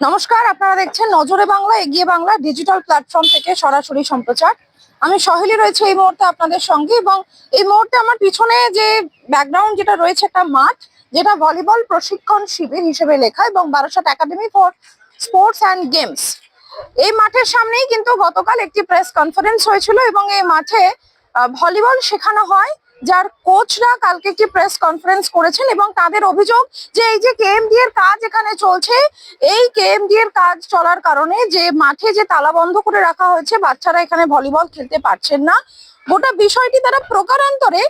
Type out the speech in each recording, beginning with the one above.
নমস্কার, আপনারা দেখছেন নজরে বাংলা, এগিয়ে বাংলা ডিজিটাল প্ল্যাটফর্ম থেকে সরাসরি সম্প্রচার। আমি সহেলি রয়েছে এই মুহূর্তে আপনাদের সঙ্গে এবং এই মুহূর্তে আমার পিছনে যে ব্যাকগ্রাউন্ড যেটা রয়েছে একটা মাঠ, যেটা ভলিবল প্রশিক্ষণ শিবির হিসেবে লেখা এবং Barasat Academy for Sports and Games এই মাঠের সামনেই কিন্তু গতকাল একটি প্রেস কনফারেন্স হয়েছিল এবং এই মাঠে ভলিবল শেখানো হয়। যার কোচরা কালকে একটি প্রেস কনফারেন্স করেছেন এবং তাদের অভিযোগ যে এই যে কেএমডি এর কাজ এখানে চলছে, এই কেএমডি এর কাজ চলার কারণে যে মাঠে যে তালা বন্ধ করে রাখা হয়েছে, বাচ্চারা এখানে ভলিবল খেলতে পারছেন না। গোটা বিষয়টি তারা প্রকারান্তরে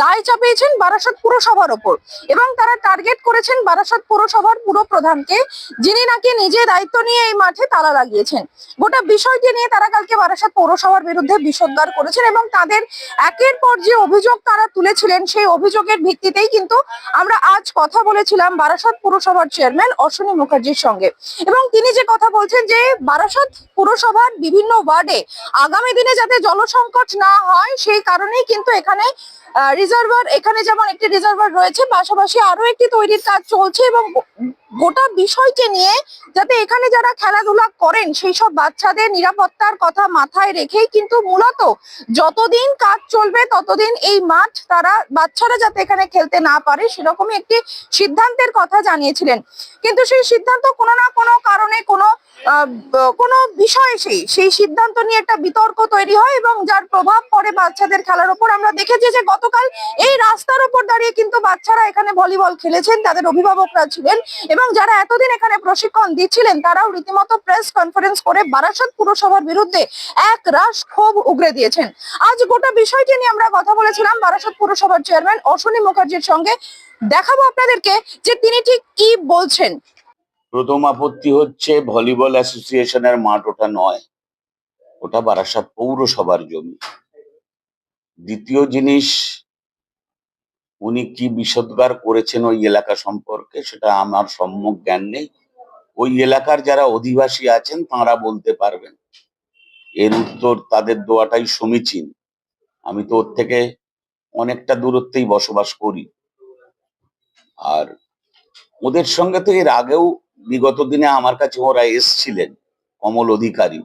দায় চাপিয়েছেন বারাসত পুরসভার ওপর এবং তারা টার্গেট করেছেন বারাসত পুরসভার পুরো প্রধানকে, যিনি নাকি নিজে দায়িত্ব নিয়ে এই মাঠে তালা লাগিয়েছেন। গোটা বিষয়টি নিয়ে তারা কালকে বারাসত পৌরসভার বিরুদ্ধে বিষোদ্গার করেছেন এবং তাদের একের পর যে অভিযোগ তারা তুলেছিলেন, সেই অভিযোগের ভিত্তিতেই কিন্তু আমরা আজ কথা বলেছিলাম বারাসত পুরসভার চেয়ারম্যান অশ্বিনী মুখার্জির সঙ্গে। এবং তিনি যে কথা বলছেন যে বারাসত পুরসভার বিভিন্ন ওয়ার্ডে আগামী দিনে যাতে জলসংকট না হয়, সেই কারণেই কিন্তু এখানে রিজার্ভার এখানে যেমন একটি রিজার্ভার রয়েছে পাশাপাশি আরও একটি তৈরির কাজ চলছে এবং গোটা বিষয়কে নিয়ে যাতে এখানে যারা খেলাধুলা করেন, সেই সব বাচ্চাদের নিরাপত্তার কথা মাথায় রেখেই কিন্তু মূলত যতদিন কাজ চলবে ততদিন এই মাঠ তারা, বাচ্চারা যাতে এখানে খেলতে না পারে, সেরকমই একটি সিদ্ধান্তের কথা জানিয়েছিলেন। কিন্তু সেই সিদ্ধান্ত কোনো না কোনো কারণে কোনো কোনো বিষয় সেই সেই সিদ্ধান্ত নিয়ে একটা বিতর্ক তৈরি হয় এবং যার প্রভাব পড়ে বাচ্চাদের খেলার উপর আমরা দেখেছি যে গতকাল এই রাস্তার উপর দাঁড়িয়ে কিন্তু বাচ্চারা এখানে ভলিবল খেলেছেন, তাদের অভিভাবকরা ছিলেন। এবং যারা এতদিন এখানে প্রশিক্ষণ দিচ্ছিলেন, তারাও রীতিমতো প্রেস কনফারেন্স করে বারাসত পুরসভার বিরুদ্ধে এক রাশ ক্ষোভ উগরে দিয়েছেন। আজ গোটা বিষয়টি নিয়ে আমরা কথা বলেছিলাম বারাসত পুরসভার চেয়ারম্যান অশ্বিনী মুখার্জির সঙ্গে। দেখাবো আপনাদেরকে যে তিনি ঠিক কি বলছেন। প্রথম আপত্তি হচ্ছে ভলিবল অ্যাসোসিয়েশনের মাঠ ওটা নয়, ওটা বারাসাত পৌরসভার জমি। দ্বিতীয় জিনিস উনি কি বিষোদ্গার করেছেন ওই এলাকা সম্পর্কে সেটা আমার সম্যক জ্ঞান নেই। ওই এলাকার যারা অধিবাসী আছেন তাঁরা বলতে পারবেন। এর উত্তর তাদের দেওয়াটাই সমীচীন। আমি তো ওর থেকে অনেকটা দূরত্বেই বসবাস করি। আর ওদের সঙ্গে তো এর আগেও বিগত দিনে আমার কাছে ওরা এসছিলেন, কমল অধিকারী,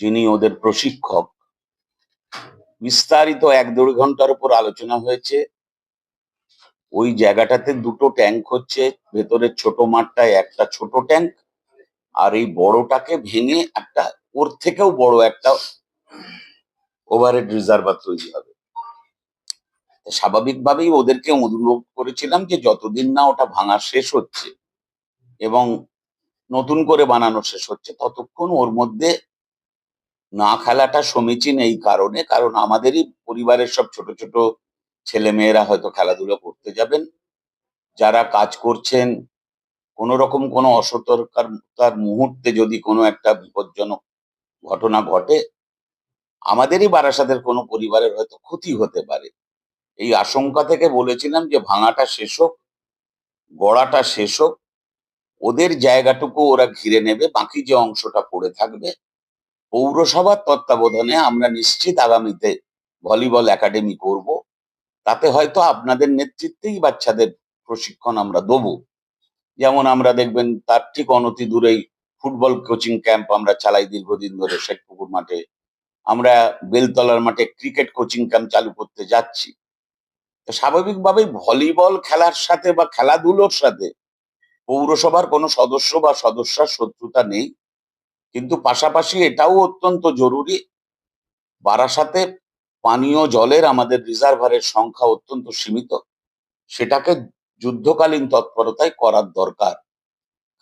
যিনি ওদের প্রশিক্ষক। বিস্তারিত এক দেড় ঘণ্টার উপর আলোচনা হয়েছে। ওই জায়গাটাতে দুটো ট্যাঙ্ক হচ্ছে, ভেতরের ছোট মাঠটায় একটা ছোট ট্যাঙ্ক আর এই বড়টাকে ভেঙে একটা, ওর থেকেও বড় একটা ওভারহেড রিজার্ভার তৈরি হবে। স্বাভাবিকভাবেই ওদেরকে অনুরোধ করেছিলাম যে যতদিন না ওটা ভাঙা শেষ হচ্ছে এবং নতুন করে বানানো শেষ হচ্ছে, ততক্ষণ ওর মধ্যে না খেলাটা সমীচীন এই কারণে, কারণ আমাদেরই পরিবারের সব ছোট ছোট ছেলে মেয়েরা হয়তো খেলাধুলো করতে যাবেন। যারা কাজ করছেন, কোন রকম কোনো অসতর্কতার মুহূর্তে যদি কোনো একটা বিপজ্জনক ঘটনা ঘটে, আমাদেরই বারাসাতের কোনো পরিবারের হয়তো ক্ষতি হতে পারে। এই আশঙ্কা থেকে বলেছিলাম যে ভাঙাটা শেষ হোক, গড়াটা শেষ হোক, ওদের জায়গাটুকু ওরা ঘিরে নেবে, বাকি যে অংশটা পড়ে থাকবে, পৌরসভার তত্ত্বাবধানে আমরা নিশ্চিত আগামীতে ভলিবল একাডেমি করব। তাতে হয়তো আপনাদের নেতৃত্বেই বাচ্চাদের প্রশিক্ষণ আমরা দেবো। যেমন আমরা দেখবেন তার ঠিক অনতি দূরেই ফুটবল কোচিং ক্যাম্প আমরা চালাই দীর্ঘদিন ধরে শেখপুকুর মাঠে। আমরা বেলতলার মাঠে ক্রিকেট কোচিং ক্যাম্প চালু করতে যাচ্ছি। স্বাভাবিকভাবেই ভলিবল খেলার সাথে বা খেলাধুলোর সাথে পৌরসভার কোনো সদস্য বা সদস্যার শত্রুতা নেই। কিন্তু পাশাপাশি এটাও অত্যন্ত জরুরি। বারাসাতে পানীয় জলের আমাদের রিজার্ভারের সংখ্যা অত্যন্ত সীমিত। সেটাকে যুদ্ধকালীন তৎপরতায় করার দরকার।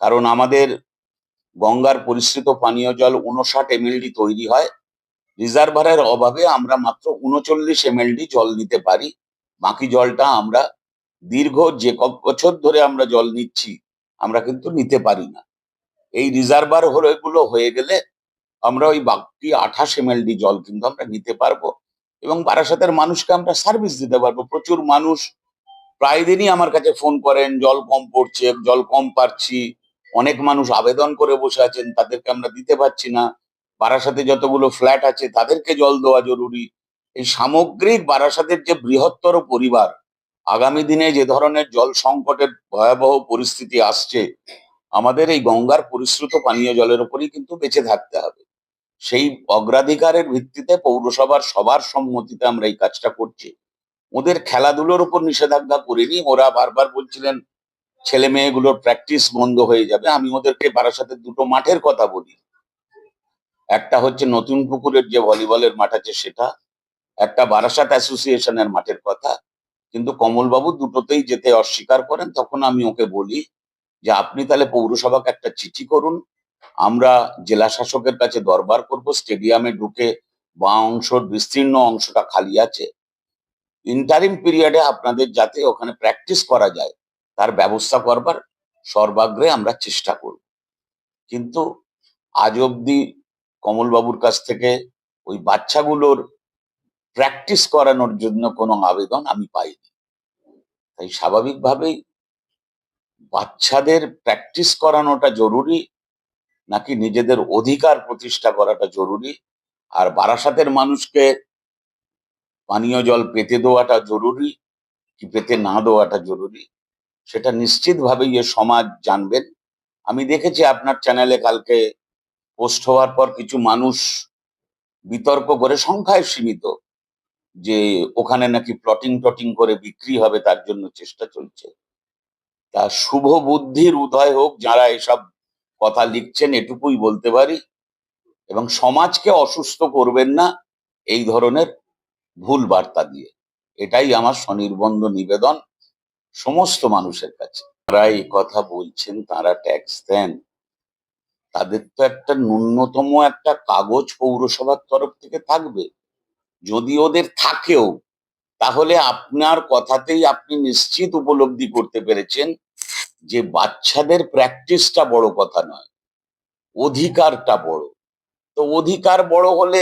কারণ আমাদের গঙ্গার পরিশ্রিত পানীয় জল উনষাট এমএলডি তৈরি হয়। রিজার্ভারের অভাবে আমরা মাত্র উনচল্লিশ এমএলডি জল নিতে পারি। বাকি জলটা আমরা দীর্ঘ যে বছর ধরে আমরা জল নিচ্ছি, আমরা কিন্তু নিতে পারি না। এই রিজার্ভার হলো এগুলো হয়ে গেলে আমরা ওই বাকি আঠাশ এমএলডি জল কিন্তু আমরা নিতে পারব। এবং বারাসাতের মানুষকে আমরা সার্ভিস দিতে পারব। প্রচুর মানুষ প্রায় দিনই আমার কাছে ফোন করেন, জল কম পড়ছে, জল কম পাচ্ছি। অনেক মানুষ আবেদন করে বসে আছেন, তাদেরকে আমরা দিতে পারছি না। বারাসাতে যতগুলো ফ্ল্যাট আছে, তাদেরকে জল দেওয়া জরুরি। এই সামগ্রিক বারাসাতের যে বৃহত্তর পরিবার, আগামী দিনে যে ধরনের জল সংকটের ভয়াবহ পরিস্থিতি আসছে, আমাদের এই গঙ্গার পরিশ্রুত পানীয় জলের উপরেই কিন্তু বেঁচে থাকতে হবে। সেই অগ্রাধিকারের ভিত্তিতে পৌরসভার সবার সম্মতিতে আমরা এই কাজটা করছি। ওদের খেলাধুলোর উপর নিষেধাজ্ঞা করিনি। ওরা বারবার বলছিলেন, ছেলে মেয়েগুলোর প্র্যাকটিস বন্ধ হয়ে যাবে। আমি ওদেরকে বারাসাতের দুটো মাঠের কথা বলি। একটা হচ্ছে নতুন পুকুরের যে ভলিবলের মাঠ আছে সেটা, একটা বারাসাত অ্যাসোসিয়েশনের মাঠের কথা। কিন্তু কমলবাবু দুটোতেই যেতে অস্বীকার করেন। তখন আমি ওকে বলি যে, আপনি তাহলে পৌরসভাকে একটা চিঠি করুন। আমরা জেলা শাসকের কাছে দরবার করব, স্টেডিয়ামে ঢুকে বা অংশর বিস্তীর্ণ অংশটা খালি আছে। ইন্টারিম পিরিয়ডে আপনাদের যাতে ওখানে প্র্যাকটিস করা যায়, তার ব্যবস্থা করবার সর্বাগ্রে আমরা চেষ্টা করব। কিন্তু আজ অব্দি কমলবাবুর কাছ থেকে ওই বাচ্চাগুলোর প্র্যাকটিস করানোর জন্য কোনো আবেদন আমি পাইনি। তাই স্বাভাবিকভাবেই বাচ্চাদের প্র্যাকটিস করানোটা জরুরি নাকি নিজেদের অধিকার প্রতিষ্ঠা করাটা জরুরি? আর বারাসাতের মানুষকে পানীয় জল পেতে দেওয়াটা জরুরি কি পেতে না দেওয়াটা জরুরি? সেটা নিশ্চিতভাবেই এ সমাজ জানবেন আমি দেখেছি আপনার চ্যানেলে কালকে পোস্ট হওয়ার পর কিছু মানুষ বিতর্ক করে সংখ্যায় সীমিত যে ওখানে নাকি প্লটিং টটিং করে বিক্রি হবে, তার জন্য চেষ্টা চলছে। তা শুভ বুদ্ধির উদয় হোক যারা এসব কথা লিখছেন, এটুকুই বলতে পারি। এবং সমাজকে অসুস্থ করবেন না এই ধরনের ভুল বার্তা দিয়ে। এটাই আমার স্বনির্বন্ধ নিবেদন সমস্ত মানুষের কাছে। তারা এই কথা বলছেন, তারা ট্যাক্স দেন। তাদের তো একটা ন্যূনতম একটা কাগজ পৌরসভার তরফ থেকে থাকবে। যদি ওদের থাকেও, তাহলে আপনার কথাতেই আপনি নিশ্চিত উপলব্ধি করতে পেরেছেন যে বাচ্চাদের প্র্যাকটিসটা বড় কথা নয়, অধিকারটা বড়। তো অধিকার বড় হলে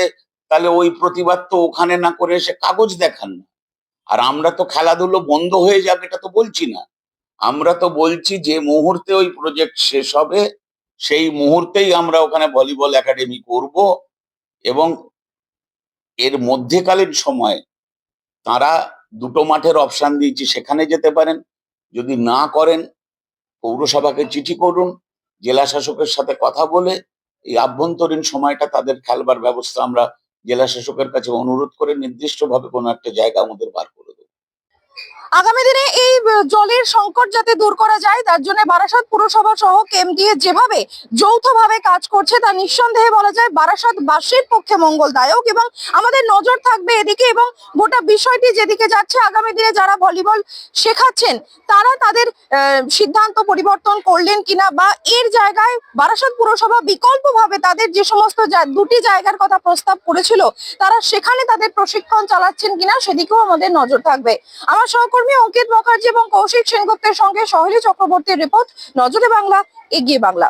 তাহলে ওই প্রতিবাদ তো ওখানে না করে এসে কাগজ দেখান না। আর আমরা তো খেলাধুলো বন্ধ হয়ে যাবে এটা তো বলছি না। আমরা তো বলছি যে মুহূর্তে ওই প্রজেক্ট শেষ হবে, সেই মুহূর্তেই আমরা ওখানে ভলিবল একাডেমি করব এবং এর মধ্যেকালীন সময়ে তারা দুটো মাঠের অপশন দিয়েছি, সেখানে যেতে পারেন। যদি না করেন পৌরসভাকে চিঠি করুন জেলা শাসকের সাথে কথা বলে এই আভ্যন্তরীণ সময়টা তাদের খেলবার ব্যবস্থা আমরা জেলা শাসকের কাছে অনুরোধ করে নির্দিষ্টভাবে কোনো একটা জায়গা আমাদের বার করে দেবো আগামী দিনে এই জলের সংকট যাতে দূর করা যায়, তার জন্য বারাসাত পুরসভা সহ কেএমডিএ যেভাবে যৌথভাবে কাজ করছে, তা নিঃসন্দেহে বলা যায় বারাসাত বাসীর পক্ষে মঙ্গলদায়ক এবং আমাদের নজর থাকবে এদিকে এবং গোটা বিষয়টি যেদিকে যাচ্ছে আগামী দিনে যারা ভলিবল শেখাচ্ছেন, তারা তাদের সিদ্ধান্ত পরিবর্তন করলেন কিনা বা এর জায়গায় বারাসাত পুরসভা বিকল্পভাবে তাদের যে সমস্ত দুটি জায়গার কথা প্রস্তাব করেছিল, তারা সেখানে তাদের প্রশিক্ষণ চালাচ্ছেন কিনা সেদিকেও আমাদের নজর থাকবে। আমার সহকর্মী অঙ্কিত মুখার্জি এবং কৌশিক সেনগুপ্তের সঙ্গে সহলী চক্রবর্তীর রিপোর্ট নজরে বাংলা এগিয়ে বাংলা।